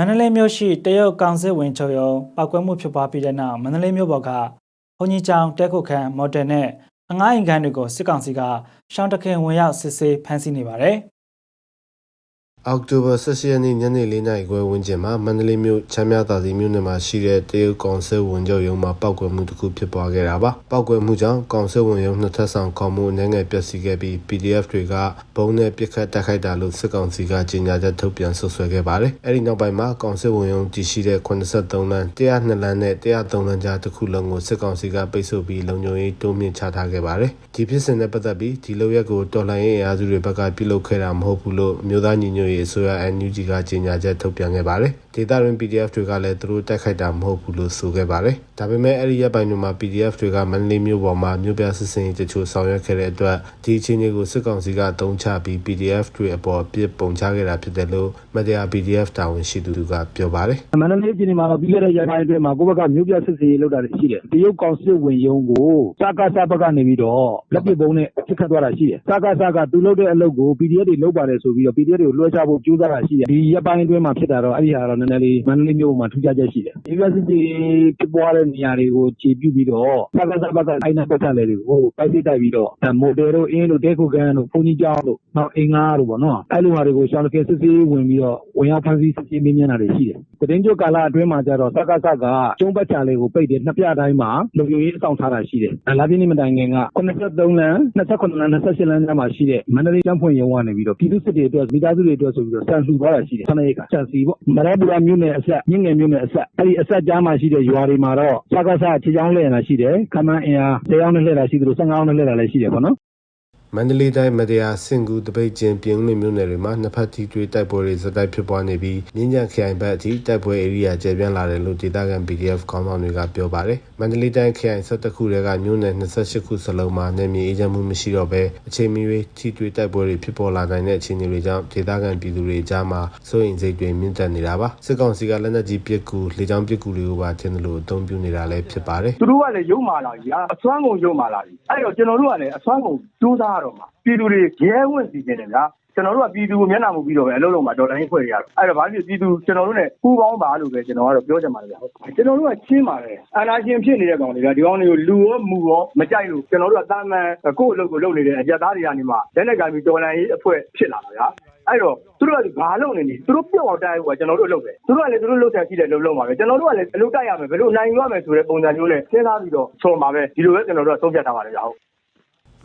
မန္တလေးမြို့ရှိတရုတ်ကောင်စစ်ဝင်ချုပ်ရုံပောက်ကွဲမှုဖြစ်ပွားပြီးတဲ့နောက်မန္တလေးမြို့ပေါ်ကဘုံကြီးကျောင်းတဲခုခန်းမော်တယ်နဲ့အငှားအိမ်ခန်းတွေကိုစစ်ကောင်စီကရှောင်းတခင်ဝင်ရောက်စစ်ဆေးဖမ်းဆီးနေပါတယ် အောက်တိုဘာ16ရက်နေ့ညနေ4နာရီခွဲဝန်းကျင်မှာမန္တလေးမြို့ချမ်းမြသာစီမြို့နယ်မှာရှိတဲ့တရုတ်ကောင်စစ်ဝင်ချုပ်ရုံမှာပောက်ကွယ်မှုတစ်ခုဖြစ်ပွားခဲ့တာပါ။ပောက်ကွယ်မှုကြောင့်ကောင်စစ်ဝင်ရုံနှစ်ထပ်ဆောင်ခေါမှုအနေငယ်ပျက်စီးခဲ့ပြီး PDF တွေကဘုံနဲ့ပစ်ခတ်တိုက်ခိုက်တာလို့စစ်ကောင်စီကကြေညာချက်ထုတ်ပြန်ဆွဆွဲခဲ့ပါတယ်။အဲဒီနောက်ပိုင်းမှာကောင်စစ်ဝင်ရုံတည်ရှိတဲ့83လမ်း102လမ်းနဲ့103လမ်းကြားတစ်ခုလုံးကိုစစ်ကောင်စီကပိတ်ဆို့ပြီးလုံခြုံရေးတိုးမြင့်ချထားခဲ့ပါတယ်။ဒီဖြစ်စဉ်နဲ့ပတ်သက်ပြီးဒီလိုရက်ကိုတော်လှန်ရေးအင်အားစုတွေဘက်ကပြုလုပ်ခဲ့တာမဟုတ်ဘူးလို့အမျိုးသားညီညွတ်ရေးအစိုးရ NUG ကကြေညာချက်ထုတ်ပြန်ခဲ့ပါတယ်။ ဒေသတွင်း PDF တွေကလည်းသူတို့တိုက်ခိုက်တာမဟုတ်ဘူးလို့ဆိုခဲ့ပါတယ်။ဒါပေမဲ့အဲ့ဒီရက်ပိုင်းတွေမှာ PDF တွေကမန္တလေးမြို့ပေါ်မှာမြို့ပြစစ်စင်ရေးတချို့ဆောင်ရွက်ခဲ့တဲ့အတွက်ဒီအခြေအနေကိုစစ်ကောင်စီကအသုံးချပြီး PDF တွေအပေါ်ပြစ်ပုံချခဲ့တာဖြစ်တယ်လို့မတရား PDF တာဝန်ရှိသူကပြောပါတယ်မန္တလေးပြည်နယ်မှာတော့ပြီးခဲ့တဲ့ရက်ပိုင်းအတွင်းမှာကိုယ့်ဘက်ကမြို့ပြစစ်စေးရေးလုပ်တာတွေရှိတယ်။တရုတ်ကောင်စစ်ဝင်ရုံးကိုစကားစဘက်ကနေပြီးတော့လက်ပစ်ပုံးနဲ့ဖစ်ခတ်သွားတာရှိတယ်။စကားစကသူလုပ်တဲ့အလုပ်ကို PDF တွေလုပ်ပါတယ်ဆိုပြီးတော့ PDF တွေကိုလွှဲချဖို့ကြိုးစားတာရှိတယ်။ဒီရက်ပိုင်းအတွင်းမှာဖြစ်တာတော့အဲ့ဒီဟာတော့နည်းနည်းလေးမန္တလေးမြို့မှာထူးခြားချက်ရှိတယ်။ဒီပြစစ်စေးဖြစ်ပွားတဲ့နေရာတွေကိုခြေပြုပြီးတော့စကားစဘက်ကအိုင်နာပတ်သက်လေတွေကိုပိုက်စိတ်တိုက်ပြီးတော့မိုတယ်တို့အင်းတို့တဲခုကန်တို့ဘုန်းကြီးကျောင်းတို့နောက်အင်္ဂါတို့ပေါ့နော်။အဲ့လိုဟာတွေကိုရှောင်းတကယ်စစ်စေးဝင်ပြီးတော့ဝင်ရောက်ဖမ်းဆီးစစ်ဆေးမင်းမြန်းတာတွေရှိတယ်။သတင်းကြိုကာလအတွင်းမှာကျတော့ စကားစက ကျုံးပတ်ချာလေးကိုပိတ်တယ် နှစ်ပြတိုင်းမှာ လုံခြုံရေးအဆောင်ထားတာရှိတယ်။လာပြင်းနေမတိုင်ခင်က83လမ်း28လမ်း28လမ်းကြားမှာရှိတဲ့ မန္တလေးကျန်းဖွင့်ရုံကနေပြီးတော့ ပြည်သူစစ်တွေအတွက် မိသားစုတွေအတွက်ဆိုပြီးတော့စံလှူသွားတာရှိတယ်။ဆန္ဒရိတ်ကစံစီပေါ့။မရပူရမြို့နယ်အဆက်မြင့်ငယ်မြို့နယ်အဆက်အဲ့ဒီအဆက်ကြားမှာရှိတဲ့ ရွာတွေမှာတော့ စကားစခြေချောင်းလှည့်နေတာရှိတယ်။ခမန်းအင်အား10ယောက်နဲ့ လှည့်တာရှိသလို15ယောက်နဲ့ လှည့်တာလည်း ရှိတယ်ပေါ့နော်။ မန္တလေးတိုင်းမတရားစင်ကူတပိတ်ကျင်းပြင်းဦးလွင်မြို့နယ်တွေမှာနှစ်ဖက်ထိတွေ့တိုက်ပွဲတွေဇက်တိုက်ဖြစ်ပွားနေပြီးမြင်းကြံခရိုင်ဘက်အထိတိုက်ပွဲဧရိယာကျယ်ပြန့်လာတယ်လို့ဒေသခံ PDF ခေါင်းဆောင်တွေကပြောပါတယ်။မန္တလေးတိုင်းခရိုင်17ခုထဲကမြို့နယ်28ခုစလုံးမှာနေမြေအေးချမ်းမှုမရှိတော့ဘဲအချိန်မီ၍ထိတွေ့တိုက်ပွဲတွေဖြစ်ပေါ်လာနိုင်တဲ့အခြေအနေတွေကြောင့်ဒေသခံပြည်သူတွေကြားမှာစိုးရိမ်စိတ်တွေမြင့်တက်နေတာပါ။စစ်ကောင်စီကလက်နက်ကြီးပစ်ကူလေကြောင်းပစ်ကူတွေကိုပါတင်တယ်လို့အသုံးပြုနေတာလည်းဖြစ်ပါတယ်။သူတို့ကလည်းရုံမာလာပြီအစွမ်းကုန်ရုံမာလာပြီအဲ့တော့ကျွန်တော်တို့ကလည်းအစွမ်းကုန်စူးစမ်းရတော့မှာပြည်သူတွေရဲဝင့်စီနေတယ်ဗျာကျွန်တော်တို့ကပြည်သူကိုမျက်နှာမူပြီးတော့ပဲအလုပ်လုပ်မှာတော်တိုင်းဖွဲ့ရတော့အဲ့တော့ဘာဖြစ်ပြည်သူကျွန်တော်တို့ ਨੇ ပူပေါင်းပါလို့ပဲကျွန်တော်ကတော့ပြောချင်ပါတယ်ဗျာကျွန်တော်တို့ကချင်းပါတယ်အာနာရှင်ဖြစ်နေတဲ့ကောင်တွေကဒီကောင်တွေကိုလူရောမူရောမကြိုက်လို့ကျွန်တော်တို့ကတာမန်ကိုယ့်အလုပ်ကိုလုပ်နေတဲ့အရက်သားတွေကနေမှလက်နဲ့ကမ်းပြီးတော်လန်ရေးအဖွဲ့ဖြစ်လာတာဗျာအဲ့တော့သူတို့ကဘာလုပ်နေနေသူတို့ပြုတ်အောင်တိုက်ဖို့ကကျွန်တော်တို့လုပ်တယ်သူတို့ကလည်းသူတို့လုပ်တယ်ရှိတယ်လို့လုပ်မှာပဲကျွန်တော်တို့ကလည်းအလုပ်တိုက်ရမယ်ဘယ်လိုနိုင်ရမယ်ဆိုတဲ့ပုံစံမျိုးနဲ့စဉ်းစားပြီးတော့ဆော်မှာပဲဒီလိုပဲကျွန်တော်တို့ကသုံးဖြတ်ထားပါတယ်ဗျာဟုတ်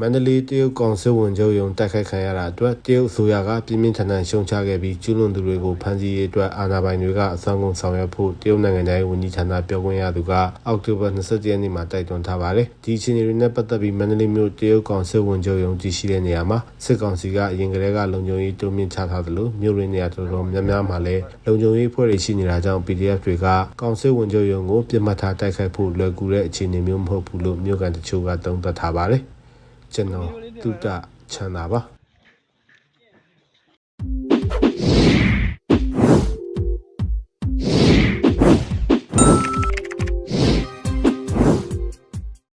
မန္တလေးတရုတ်ကောင်စစ်ဝင်ချုပ်ယုံတိုက်ခိုက်ခံရတာအတွက်တရုတ်အစိုးရကပြင်းပြင်းထန်ထန်ရှုံချခဲ့ပြီးကျူးလွန်သူတွေကိုဖမ်းဆီးရေးအတွက်အာဏာပိုင်တွေကအဆောင်ကုန်ဆောင်ရွက်ဖို့တရုတ်နိုင်ငံသားဝန်ကြီးဌာနပြောခွင့်ရသူကအောက်တိုဘာ27ရက်နေ့မှာတိုက်တွန်းထားပါတယ်။ဒီအခြေအနေတွေနဲ့ပတ်သက်ပြီးမန္တလေးမြို့တရုတ်ကောင်စစ်ဝင်ချုပ်ယုံတည်ရှိတဲ့နေရာမှာစစ်ကောင်စီကအရင်ကတည်းကလုံခြုံရေးတိုးမြင့်ချထားသလိုမြို့ရင်းနေရာတော်တော်များများမှာလည်းလုံခြုံရေးဖွဲ့တွေရှိနေတာကြောင့် PDF တွေကကောင်စစ်ဝင်ချုပ်ယုံကိုပြစ်မှတ်ထားတိုက်ခိုက်ဖို့လွယ်ကူတဲ့အခြေအနေမျိုးမဟုတ်ဘူးလို့မြို့ကန်တချို့ကသုံးသပ်ထားပါတယ်။ ကျွန်တော်တုဒ္ဒချမ်းသာပါ